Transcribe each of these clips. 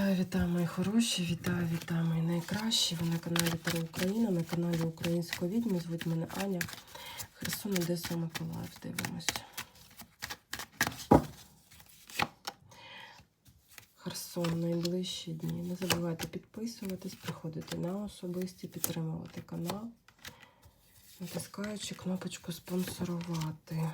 Вітаю, вітаю, мої хороші, вітаю, вітаю, мої найкращі. Ви на каналі Таро Україна, на каналі Української відьми. Звуть мене Аня. Херсон, Одеса, Миколаїв. Дивимось. Херсон найближчі дні. Не забувайте підписуватись, приходити на особисті, підтримувати канал, натискаючи кнопочку спонсорувати.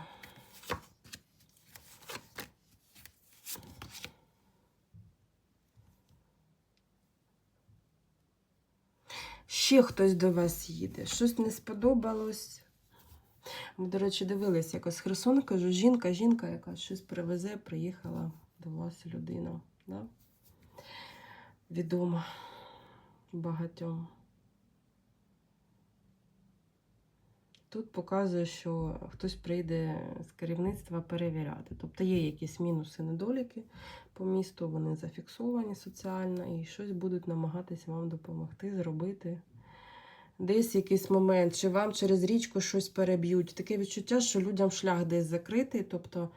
Ще хтось до вас їде. Щось не сподобалось. Ми, до речі, дивилися якось з Херсона, кажу, жінка, жінка, яка щось привезе, приїхала до вас людина. Да? Відома багатьом. Тут показує, що хтось прийде з керівництва перевіряти. Тобто є якісь мінуси, недоліки по місту, вони зафіксовані соціально, і щось будуть намагатися вам допомогти зробити. Десь якийсь момент, чи вам через річку щось переб'ють. Таке відчуття, що людям шлях десь закритий, тобто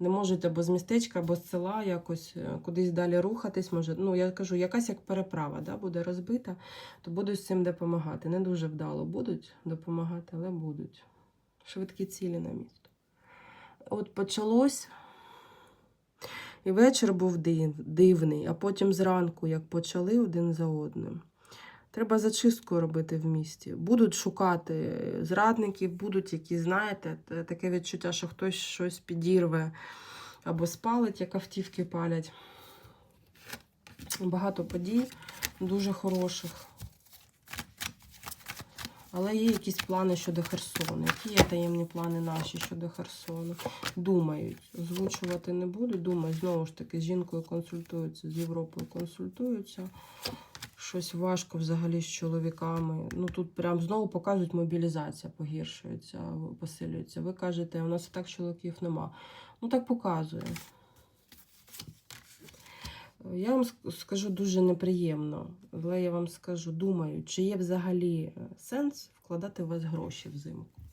не можуть або з містечка, або з села якось е, кудись далі рухатись. Може, ну я кажу, якась як переправа да, буде розбита, то будуть з цим допомагати. Не дуже вдало будуть допомагати, але будуть. Швидкі цілі на місто. От почалось. І вечір був див, дивний, а потім зранку, як почали один за одним. Треба зачистку робити в місті. Будуть шукати зрадників, будуть які, знаєте, таке відчуття, що хтось щось підірве або спалить, як автівки палять. Багато подій, дуже хороших. Але є якісь плани щодо Херсону. Які є таємні плани наші щодо Херсону? Думають. Озвучувати не буду. Думають, знову ж таки, з жінкою консультуються, з Європою консультуються. Щось важко взагалі з чоловіками. Ну тут прям знову показують, мобілізація погіршується, посилюється. Ви кажете, у нас і так чоловіків нема. Ну так показує. Я вам скажу дуже неприємно, але я вам скажу, думаю, чи є взагалі е, сенс вкладати в вас гроші взимку.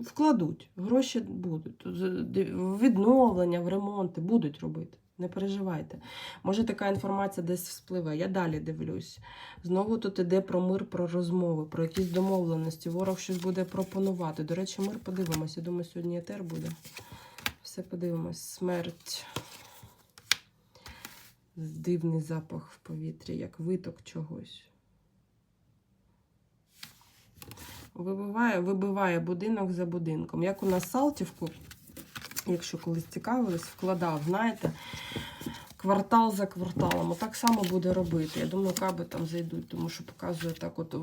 Вкладуть, гроші будуть. Відновлення, в ремонти будуть робити. Не переживайте. Може, така інформація десь вспливе. Я далі дивлюсь. Знову тут іде про мир, про розмови, про якісь домовленості. Ворог щось буде пропонувати. До речі, мир подивимося. Я думаю, сьогодні етер буде. Все подивимось. Смерть. Дивний запах в повітрі, як виток чогось. Вибиває, вибиває будинок за будинком. Як у нас Салтівку, якщо колись цікавились, вкладав, знаєте, квартал за кварталом. Отак само буде робити. Я думаю, каби там зайдуть, тому що показує так, от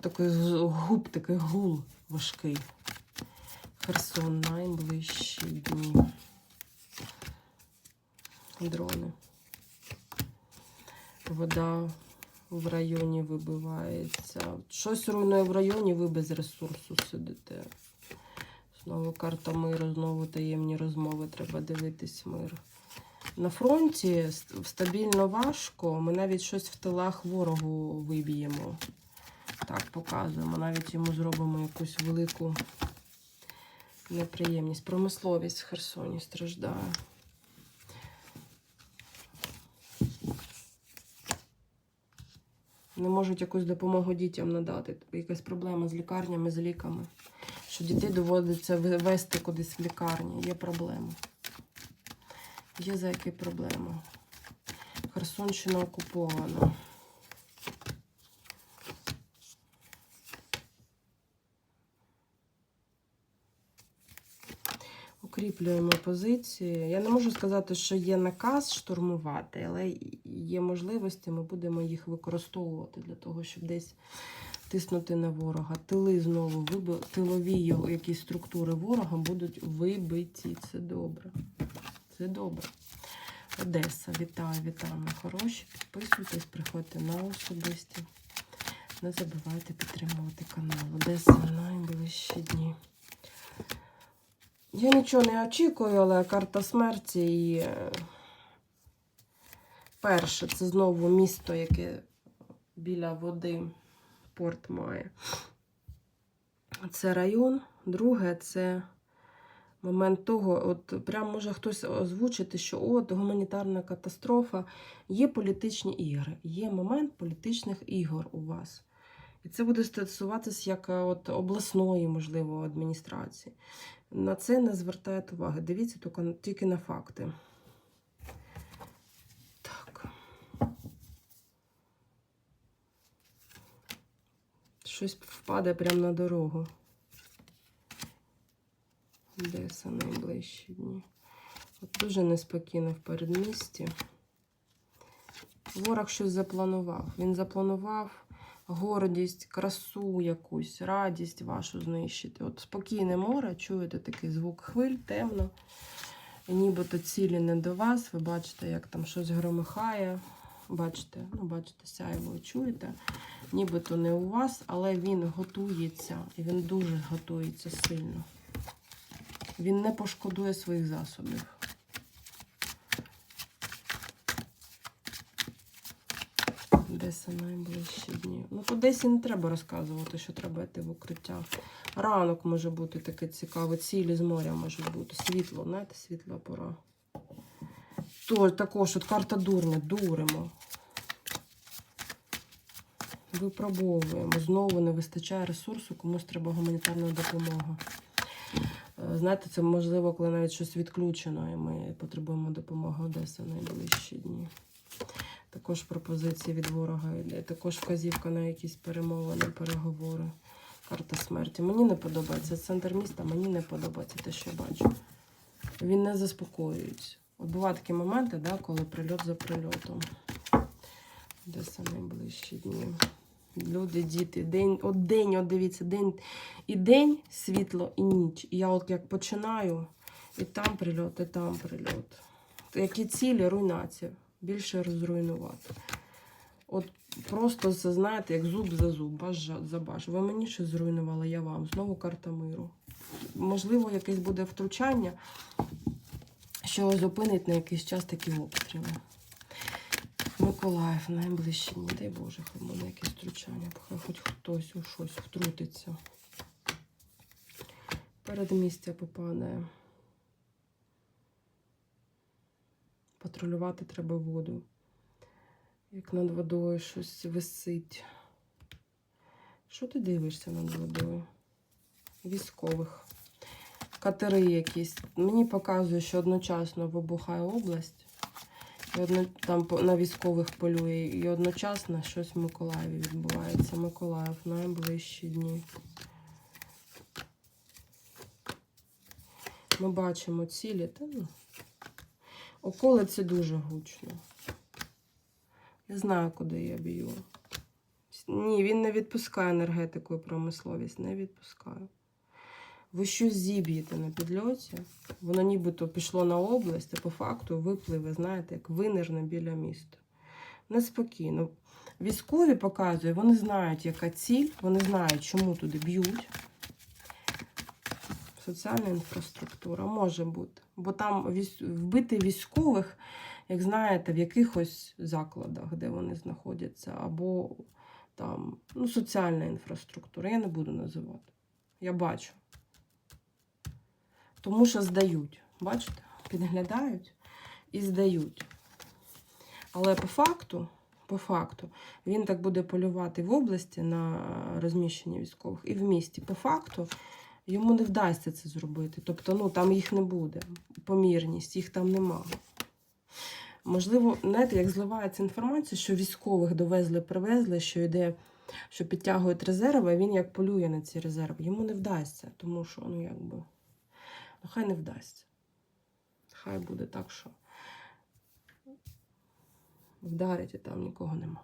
такий губ, такий гул важкий. Херсон найближчі дні. Дрони. Вода в районі вибивається. Щось руйнує в районі, ви без ресурсу сидите. Знову карта миру, знову таємні розмови, треба дивитись мир. На фронті стабільно важко. Ми навіть щось в тилах ворогу виб'ємо. Так, показуємо. Навіть йому зробимо якусь велику неприємність. Промисловість в Херсоні страждає. Не можуть якусь допомогу дітям надати. Якась проблема з лікарнями, з ліками. Що дітей доводиться вести кудись в лікарні. Є проблема. Є за які проблеми. Херсонщина окупована. Укріплюємо позиції. Я не можу сказати, що є наказ штурмувати, але є можливості, ми будемо їх використовувати для того, щоб десь тиснути на ворога. Тили знову тилові якісь структури ворога будуть вибиті. Це добре. Це добре. Одеса, вітаю, вітаю, хороші. Підписуйтесь, приходьте на особисті. Не забувайте підтримувати канал. Одеса найближчі дні. Я нічого не очікую, але карта смерті і е, перше, це знову місто, яке біля води порт має. Це район. Друге це Момент того, от прям може хтось озвучити, що от гуманітарна катастрофа, є політичні ігри, є момент політичних ігор у вас. І це буде стосуватися як е, от обласної, можливо, адміністрації. На це не звертають уваги. Дивіться тільки, на- факти. Так. Щось впаде прямо на дорогу. Де це найближчі дні? От дуже неспокійно в передмісті. Ворог щось запланував. Він запланував гордість, красу якусь, радість вашу знищити. От спокійне море, чуєте такий звук хвиль, темно. Нібито цілі не до вас. Ви бачите, як там щось громихає. Бачите, ну, бачите, сяйво чуєте. Нібито не у вас, але він готується. І він дуже готується сильно. Він не пошкодує своїх засобів. Де дні? Ну, по Одесі не треба розказувати, що треба йти в укриття. Ранок може бути такий цікавий, цілі з моря може бути. Світло, знаєте, світла пора. То, також от карта дурня, дуримо. Випробовуємо. Знову не вистачає ресурсу, комусь треба гуманітарна допомога. Е, Знаєте, це можливо, коли навіть щось відключено, і ми потребуємо допомоги Одеси в найближчі дні. Також пропозиції від ворога йде. Також вказівка на якісь перемовини, переговори. Карта смерті. Мені не подобається центр міста, мені не подобається те, що я бачу. Він не заспокоюється. От бувають такі моменти, да, коли прильот за прильотом. Де це найближчі дні? Люди, діти, день, от день, от дивіться, день і день, світло, і ніч. І я от як починаю, і там прильот, і там прильот. Які цілі? Руйнація. Більше розруйнувати. От просто це, знаєте, як зуб за зуб, баш за баш. Ви мені щось зруйнували, я вам. Знову карта миру. Можливо, якесь буде втручання, що зупинить на якийсь час такі обстріли. Миколаїв, найближчі дні, дай Боже, хай буде якесь втручання, хай хоч хтось у щось втрутиться. Передмістя попадає. Патрулювати треба воду. Як над водою щось висить. Що ти дивишся над водою? Військових. Катери якісь. Мені показує, що одночасно вибухає область. І одно, там на військових полює. І одночасно щось в Миколаєві відбувається. Миколаїв найближчі дні. Ми бачимо цілі. Та, ну, околиці дуже гучно. Я знаю, куди я б'ю. Ні, він не відпускає енергетику і промисловість, не відпускає. Ви щось зіб'єте на підльоті, воно нібито пішло на область, а по факту випливе, знаєте, як винирне біля міста. Неспокійно. Військові показують, вони знають, яка ціль, вони знають, чому туди б'ють. Соціальна інфраструктура може бути. Бо там вбити військових, як знаєте, в якихось закладах, де вони знаходяться, або там ну, соціальна інфраструктура. Я не буду називати. Я бачу. Тому що здають. Бачите? Підглядають і здають. Але по факту, по факту, він так буде полювати в області на розміщення військових і в місті. По факту, йому не вдасться це зробити. Тобто, ну там їх не буде. Помірність, їх там нема. Можливо, знаєте, як зливається інформація, що військових довезли, привезли, що йде, що підтягують резерви, а він як полює на ці резерви. Йому не вдасться, тому що, ну якби, ну хай не вдасться. Хай буде так, що вдарить і там нікого нема.